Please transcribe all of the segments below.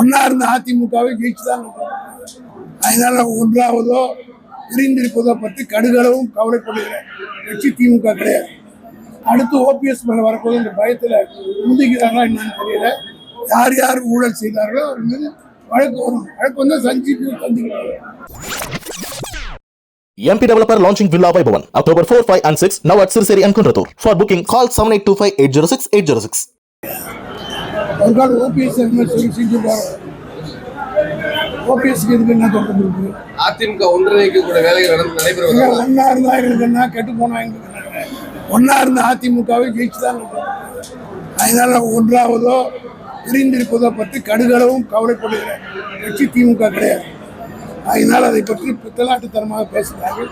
ஒன்னா இருந்த அதிமுகவை ஜெயிச்சுதான் அதனால ஒன்றாவதோ பிரிந்திருப்பதோ பற்றி கடுகளவும் கவலைப்படுகிறேன். கட்சி திமுக கிடையாது. அடுத்து ஓபிஎஸ் மேல வரப்போது இந்த பயத்துல முந்திக்கிறாங்களா என்னன்னு தெரியல. யார் யார் ஊழல் செய்தார்களோ அவர் மீது வழக்கு வரும். வழக்கு வந்தா சந்திப்பு சந்திக்கிறாங்க MP Developer launching Villa Vaibhavan October 4, 5 and 6 now at Sirseri and Kunratur. For booking call 7825 806 806. காலம் ஓபிஎஸ் சொல்லி செஞ்சுருப்பாரு ஓபிஎஸ்க்கு இதுக்கு என்ன தொடர்பு இருக்கு அதிமுக ஒன்றிணைக்கக்கூடிய வேலைகள் நடந்து நடைபெற இங்க வருவதா? ஒன்னா இருந்தா என்ன கெட்டு போனா ஒன்னா இருந்த அதிமுகவை ஜெயிச்சு தான். அதனால ஒன்றாவதோ பிரிந்திருப்பதோ பற்றி கடுகளவும் கவலைப்படுகிற கட்சி திமுக கிடையாது. அதனால அதை பற்றி பித்தலாட்டுத்தனமாக பேசுகிறார்கள்.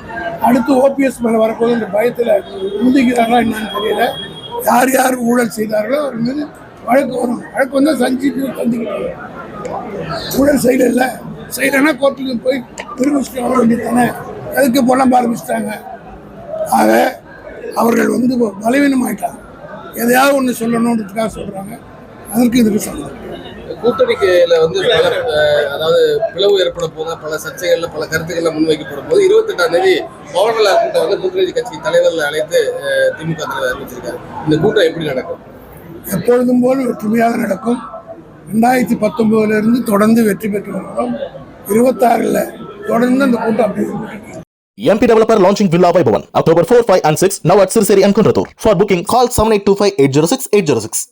அடுத்து ஓபிஎஸ் மேல வரப்போது இந்த பயத்துல முந்திக்கிறாங்களா என்னன்னு தெரியல. யார் யார் ஊழல் செய்தார்களோ அவர் மீது வழக்கு வரும். வழக்கு வந்தா சந்திப்பு சந்திக்கிறாங்க ஊழல் செய்யல செய்யலைன்னா கோர்ட்டுக்கு போய் திருமிச்சுட்டு வர வேண்டியதானே எதுக்கு புலம்ப ஆரம்பிச்சிட்டாங்க. ஆக அவர்கள் வந்து பலவீனமாயிட்டாங்க. எதையாவது ஒன்று சொல்லணுன்றதுக்காக சொல்கிறாங்க அதற்கு இதுக்கு சொல்லலாம் கூட்டணிக்கையில் வந்து பல அதாவது பிளவு ஏற்பட போக பல சர்ச்சைகளில் பல கருத்துக்கள்ல முன்வைக்கப்படும் போது இருபத்தெட்டாம் தேதி பவன்கலா கூட்டம் வந்து கூட்டணி கட்சி தலைவரில் அழைத்து திமுக தலைவர் அறிவிச்சிருக்காரு. இந்த கூட்டம் எப்படி நடக்கும்? எப்பொழுதும் போல் வெற்றுமையாக நடக்கும் ரெண்டாயிரத்தி பத்தொம்போதுலேருந்து தொடர்ந்து வெற்றி பெற்று வருகிறோம் இருபத்தாறில் தொடர்ந்து அந்த கூட்டம் அப்படி MP Developer launching Villa by Bhavan, October 4, 5 and 6 now at Sirseri and Kunratur. For booking call 7825 806 806.